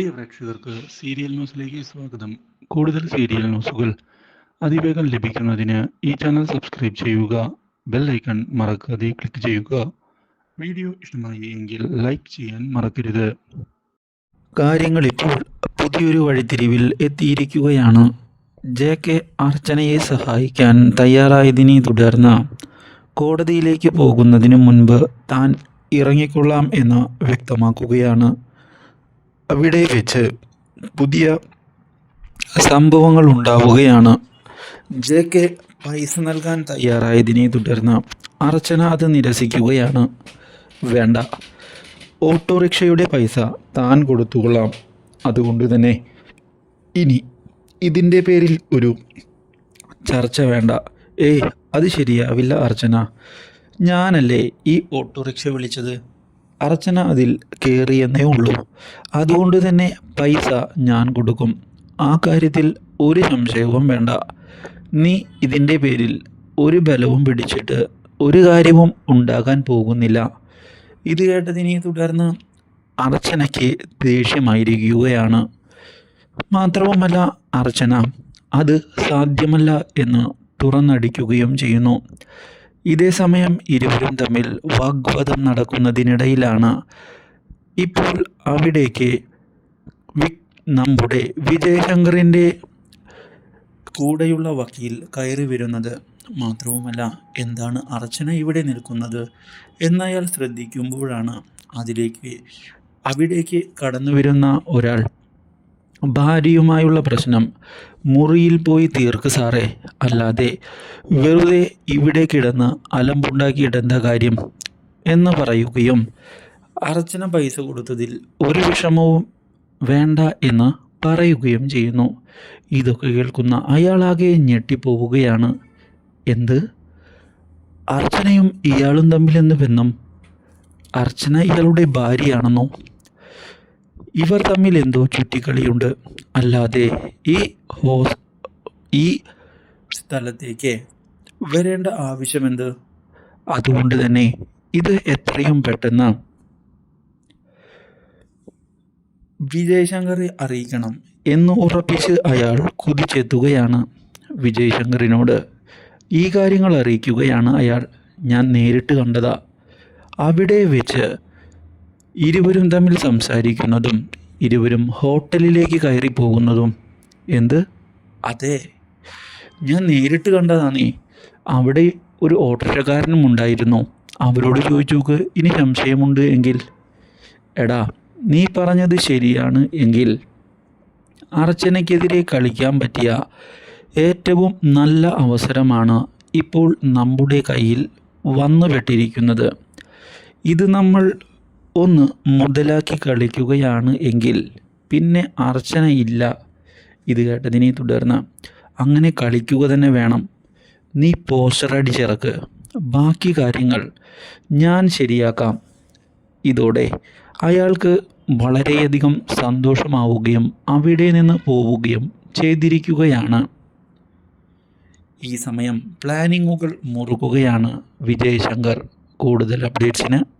പ്രിയ പ്രേക്ഷകർക്ക് സീരിയൽ ന്യൂസിലേക്ക് സ്വാഗതം. കൂടുതൽ സീരിയൽ ന്യൂസുകൾ അതിവേഗം ലഭിക്കുന്നതിന് ഈ ചാനൽ സബ്സ്ക്രൈബ് ചെയ്യുക ബെൽ ഐക്കൺ മറക്കാതെ ക്ലിക്ക് ചെയ്യുക. വീഡിയോ ഇഷ്ടമായി എങ്കിൽ ലൈക്ക് ചെയ്യാൻ മറക്കരുത്. കാര്യങ്ങൾ ഇപ്പോൾ പുതിയൊരു വഴിത്തിരിവിൽ എത്തിയിരിക്കുകയാണ്. ജെ കെ അർച്ചനയെ സഹായിക്കാൻ തയ്യാറായതിനെ തുടർന്ന് കോടതിയിലേക്ക് പോകുന്നതിന് മുൻപ് താൻ ഇറങ്ങിക്കൊള്ളാം എന്ന് വ്യക്തമാക്കുകയാണ്. അവിടെ വെച്ച് പുതിയ സംഭവങ്ങൾ ഉണ്ടാവുകയാണ് ജെ കെ പൈസ നൽകാൻ തയ്യാറായതിനെ തുടർന്ന് അർച്ചന അത് നിരസിക്കുകയാണ്. വേണ്ട. ഓട്ടോറിക്ഷയുടെ പൈസ താൻ കൊടുത്തുകൊള്ളാം. അതുകൊണ്ട് തന്നെ ഇനി ഇതിന്റെ പേരിൽ ഒരു ചർച്ച വേണ്ട. ഏയ് അത് ശരിയാവില്ല അർച്ചന. ഞാനല്ലേ ഈ ഓട്ടോറിക്ഷ വിളിച്ചത്? അർച്ചന അതിൽ കയറിയെന്നേ ഉള്ളൂ. അതുകൊണ്ട് തന്നെ പൈസ ഞാൻ കൊടുക്കും. ആ കാര്യത്തിൽ ഒരു സംശയവും വേണ്ട. നീ ഇതിന്റെ പേരിൽ ഒരു ബലവും പിടിച്ചിട്ട് ഒരു കാര്യവും ഉണ്ടാകാൻ പോകുന്നില്ല. ഇത് കേട്ടതിനെ തുടർന്ന് അർച്ചനയ്ക്ക് ദേഷ്യമായിരിക്കുകയാണ്. മാത്രവുമല്ല അർച്ചന അത് സാധ്യമല്ല എന്ന് തുറന്നടിക്കുകയും ചെയ്യുന്നു. ഇതേ സമയം ഇരുവരും തമ്മിൽ വാഗ്വാദം നടക്കുന്നതിനിടയിലാണ് ഇപ്പോൾ അവിടേക്ക് നമ്മുടെ വിജയശങ്കറിന്റെ കൂടെയുള്ള വക്കീൽ കയറി വരുന്നത്. മാത്രവുമല്ല എന്താണ് അർച്ചന ഇവിടെ നിൽക്കുന്നത് എന്നയാൾ ശ്രദ്ധിക്കുമ്പോഴാണ് അതിലേക്ക് അവിടേക്ക് കടന്നു വരുന്ന ഒരാൾ ഭാര്യയുമായുള്ള പ്രശ്നം മുറിയിൽ പോയി തീർക്ക് സാറേ. അല്ലാതെ വെറുതെ ഇവിടെ കിടന്ന് അലമ്പുണ്ടാക്കിയിട്ടെന്താ കാര്യം എന്ന് പറയുകയും അർച്ചന പൈസ കൊടുത്തതിൽ ഒരു വിഷമവും വേണ്ട എന്ന് പറയുകയും ചെയ്യുന്നു. ഇതൊക്കെ കേൾക്കുന്ന അയാളാകെ ഞെട്ടിപ്പോവുകയാണ്. എന്ത്? അർച്ചനയും ഇയാളും തമ്മിലെന്ന് ബന്ധം അർച്ചന ഇയാളുടെ ഭാര്യയാണെന്നോ? ഇവർ തമ്മിൽ എന്തോ ചുറ്റിക്കളിയുണ്ട്. അല്ലാതെ ഈ ഹോസ് ഈ സ്ഥലത്തേക്ക് വരേണ്ട ആവശ്യമെന്ത്? അതുകൊണ്ട് തന്നെ ഇത് എത്രയും പെട്ടെന്ന് വിജയശങ്കറെ അറിയിക്കണം എന്ന് ഉറപ്പിച്ച് അയാൾ കുതിച്ചെത്തുകയാണ് വിജയശങ്കറിനോട്. ഈ കാര്യങ്ങൾ അറിയിക്കുകയാണ് അയാൾ. ഞാൻ നേരിട്ട് കണ്ടതാ. അവിടെ വെച്ച് ഇരുവരും തമ്മിൽ സംസാരിക്കുന്നതും ഇരുവരും ഹോട്ടലിലേക്ക് കയറി പോകുന്നതും എന്ത്? അതെ. ഞാൻ നേരിട്ട് കണ്ടതാണേ അവിടെ ഒരു ഓട്ടോറിക്ഷക്കാരനും ഉണ്ടായിരുന്നു. അവരോട് ചോദിച്ചു ഇനി സംശയമുണ്ട് എങ്കിൽ. എടാ നീ പറഞ്ഞത് ശരിയാണ് എങ്കിൽ. അർച്ചനയ്ക്കെതിരെ കളിക്കാൻ പറ്റിയ ഏറ്റവും നല്ല അവസരമാണ് ഇപ്പോൾ നമ്മുടെ കയ്യിൽ വന്നുപെട്ടിരിക്കുന്നത്. ഇത് നമ്മൾ ഒന്ന് മുതലാക്കി കളിക്കുകയാണ് എങ്കിൽ പിന്നെ അർച്ചനയില്ല. ഇത് കേട്ടതിനെ തുടർന്ന് അങ്ങനെ കളിക്കുക തന്നെ വേണം. നീ പോസ്റ്റർ അടിച്ചിറക്ക് ബാക്കി കാര്യങ്ങൾ ഞാൻ ശരിയാക്കാം. ഇതോടെ അയാൾക്ക് വളരെയധികം സന്തോഷമാവുകയും അവിടെ നിന്ന് പോവുകയും ചെയ്തിരിക്കുകയാണ്. ഈ സമയം പ്ലാനിങ്ങുകൾ മുറുകുകയാണ് വിജയ് ശങ്കർ കൂടുതൽ അപ്ഡേറ്റ്സിന്